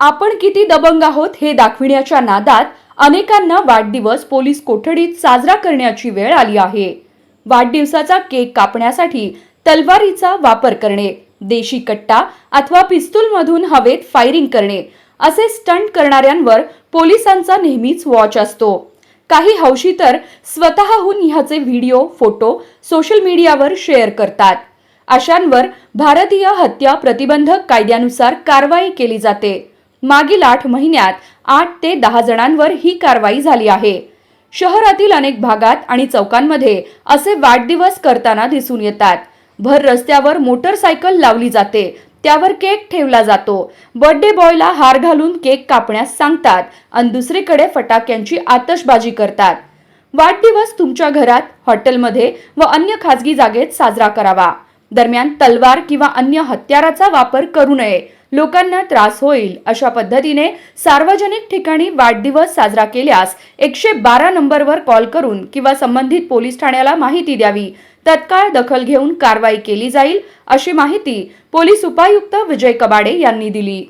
आपण किती दबंग आहोत हे दाखविण्याच्या नादात अनेकांना वाढदिवस पोलीस कोठडीत साजरा करण्याची वेळ आली आहे. वाढदिवसाचा केक कापण्यासाठी तलवारीचा वापर करणे देशी कट्टा अथवा पिस्तूलमधून हवेत फायरिंग करणे असे स्टंट करणाऱ्यांवर पोलिसांचा नेहमीच वॉच असतो. काही हौशी तर स्वतःहून ह्याचे व्हिडिओ फोटो सोशल मीडियावर शेअर करतात. अशांवर भारतीय हत्या प्रतिबंधक कायद्यानुसार कारवाई केली जाते. मागील आठ महिन्यात आठ ते दहा जणांवर ही कारवाई झाली आहे. शहरातील अनेक भागात आणि चौकांमध्ये असे वाढदिवस करताना दिसून येतात. भर रस्त्यावर मोटरसायकल लावली जाते त्यावर केक ठेवला जातो. बर्थडे बॉयला हार घालून केक कापण्यास सांगतात आणि दुसरीकडे फटाक्यांची आतषबाजी करतात. वाढदिवस तुमच्या घरात हॉटेलमध्ये व अन्य खाजगी जागेत साजरा करावा. दरम्यान तलवार किंवा अन्य हत्याराचा वापर करू नये. लोकांना त्रास होईल अशा पद्धतीने सार्वजनिक ठिकाणी वाढदिवस साजरा केल्यास एकशे बारा नंबरवर कॉल करून किंवा संबंधित पोलीस ठाण्याला माहिती द्यावी. तत्काळ दखल घेऊन कारवाई केली जाईल अशी माहिती पोलीस उपायुक्त विजय कबाडे यांनी दिली.